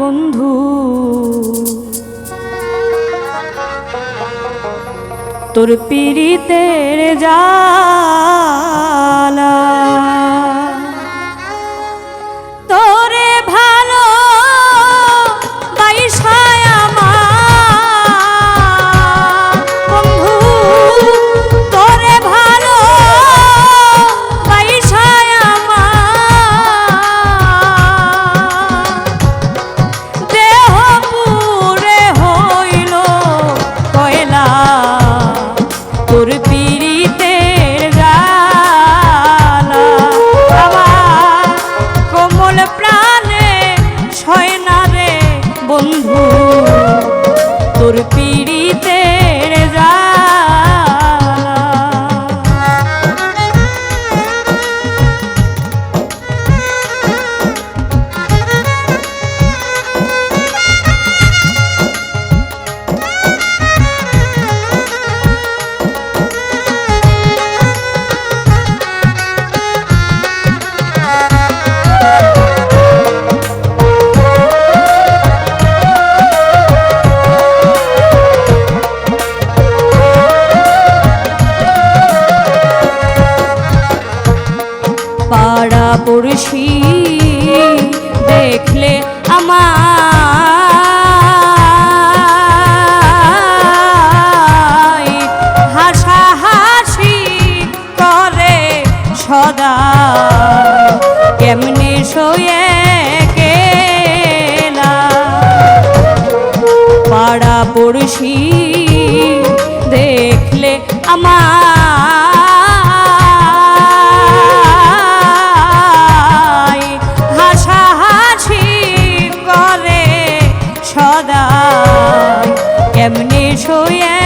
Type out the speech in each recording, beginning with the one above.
বন্ধু। তোর পীড়িতের জালা বন্ধু তোর পিড়িতে মুর্শিদ দেখলে আমায় হাসাহাসি করে সদা। কেমনি শোয়ে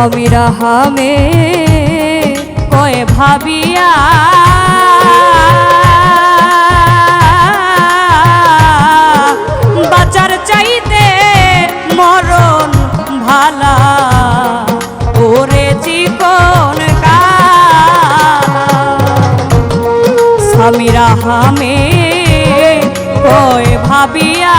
স্বামীরা হামে কয়ে ভাবিয়া। বাঁচার চাইতে মরণ ভালা, ওরে জীবন কালা স্বামীরা হামে কয় ভাবিয়া।